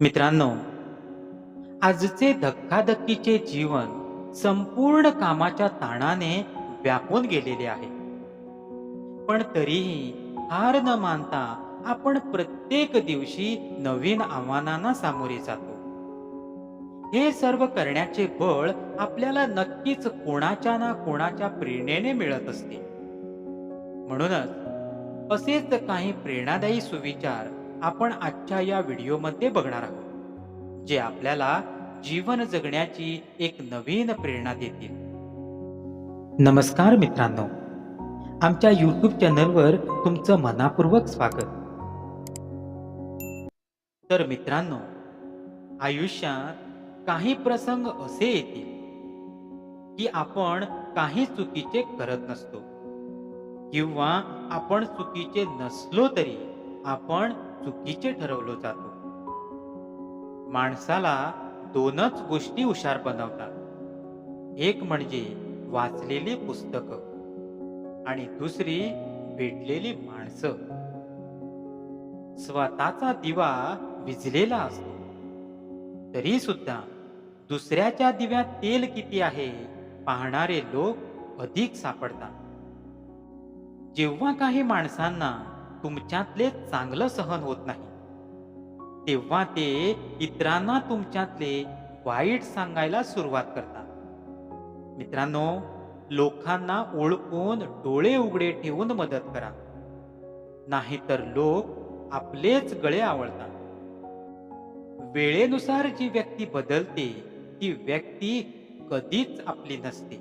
मित्रांनो आजचे धक्काधक्कीचे जीवन संपूर्ण कामाच्या ताणाने व्यापून गेलेले आहे. पण तरीही हार न मानता आपण प्रत्येक दिवशी नवीन आव्हानांना सामोरे जातो. हे सर्व करण्याचे बळ आपल्याला नक्कीच कोणाच्या ना कोणाच्या प्रेरणेने मिळत असते. म्हणूनच असेच काही प्रेरणादायी सुविचार आपण आजच्या या व्हिडिओमध्ये बघणार आहोत जे आपल्याला जीवन जगण्याची एक नवीन प्रेरणा देतील. नमस्कार मित्रांनो. आमच्या यूट्यूब चॅनलवर तुमचं मनापूर्वक स्वागत. तर मित्रांनो आयुष्यात काही प्रसंग असे येतील की आपण काही चुकीचे करत नसतो किंवा आपण चुकीचे नसलो तरी आपण चुकीचे ठरवलो जातो. माणसाला दोनच गोष्टी हुशार बनवतात. एक म्हणजे वाचलेली पुस्तकं आणि दुसरी भेटलेली माणसं. स्वतःचा दिवा विजलेला असतो. तरी सुद्धा दुसऱ्याच्या दिव्यात तेल किती आहे पाहणारे लोक अधिक सापडतात. जेव्हा काही माणसांना तुमच्यातले चांगलं सहन होत नाही. तेव्हा ते इतरांना तुमच्यातले वाईट सांगायला सुरुवात करतात. मित्रांनो लोकांना ओळखून डोळे उघडे ठेवून मदत करा. नाहीतर लोक आपलेच गळे आवडतात वेळेनुसार जी व्यक्ती बदलते ती व्यक्ती कधीच आपली नसते.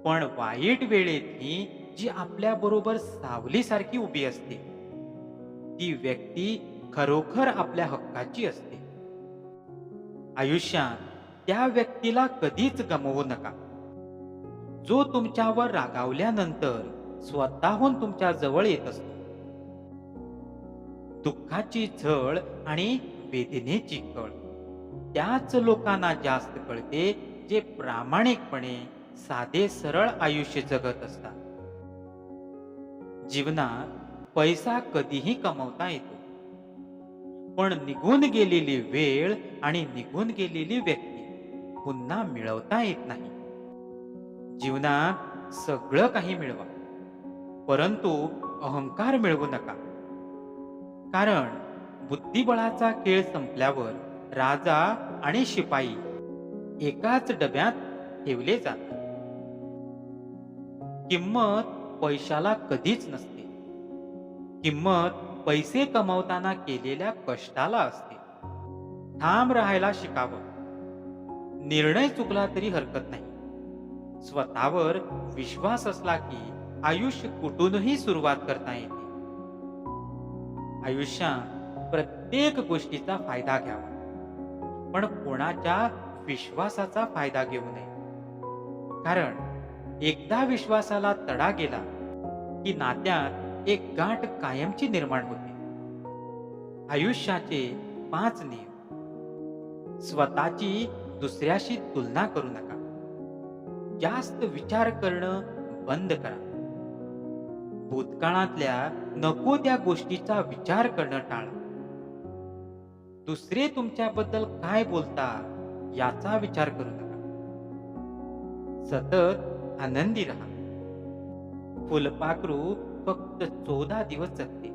पण वाईट वेळेतही जी आपल्या बरोबर सावलीसारखी उभी असते. ती व्यक्ती खरोखर आपल्या हक्काची असते. आयुष्यात त्या व्यक्तीला कधीच गमवू नका. जो तुमच्यावर रागावल्यानंतर स्वतःहून तुमच्या जवळ येत असतो. दुःखाची झळ आणि वेदनेची कळ त्याच लोकांना जास्त कळते जे प्रामाणिकपणे साधे सरळ आयुष्य जगत असतात. जीवनात पैसा कधीही कमवता येतो. पण निघून गेलेली वेळ आणि निघून गेलेली व्यक्ती पुन्हा मिळवता येत नाही. जीवनात सगळं काही मिळवा. परंतु अहंकार मिळवू नका. कारण बुद्धिबळाचा खेळ संपल्यावर राजा आणि शिपाई एकाच डब्यात ठेवले जातात. किंमत पैशाला कधीच नसते. किंमत पैसे कमवताना केलेल्या कष्टाला असते. ठाम राहायला शिकावं. निर्णय चुकला तरी हरकत नाही. स्वतःवर विश्वास असला की आयुष्य कुठूनही सुरुवात करता येते. आयुष्यात प्रत्येक गोष्टीचा फायदा घ्यावा. पण कोणाच्या विश्वासाचा फायदा घेऊ नये. कारण एकदा विश्वासाला तडा गेला की नात्यात एक गाठ कायमची निर्माण होते. आयुष्याचे पाच नियम. स्वतःची दुसऱ्याशी तुलना करू नका. जास्त विचार करणं बंद करा. भूतकाळातल्या नको त्या गोष्टीचा विचार करणं टाळा. दुसरे तुमच्याबद्दल काय बोलता याचा विचार करू नका. सतत आनंदी राहा फुलपाखरू फक्त चौदा दिवस जगते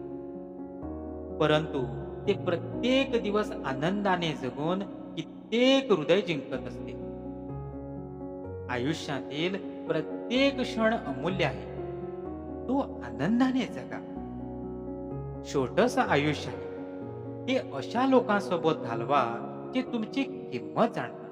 परंतु ते प्रत्येक दिवस आनंदाने जगून कित्येक हृदय जिंकत असते आयुष्यातील प्रत्येक क्षण अमूल्य आहे. तो आनंदाने जगा. छोटस आयुष्य आहे. ते अशा लोकांसोबत घालवा जे तुमची किंमत जाणतात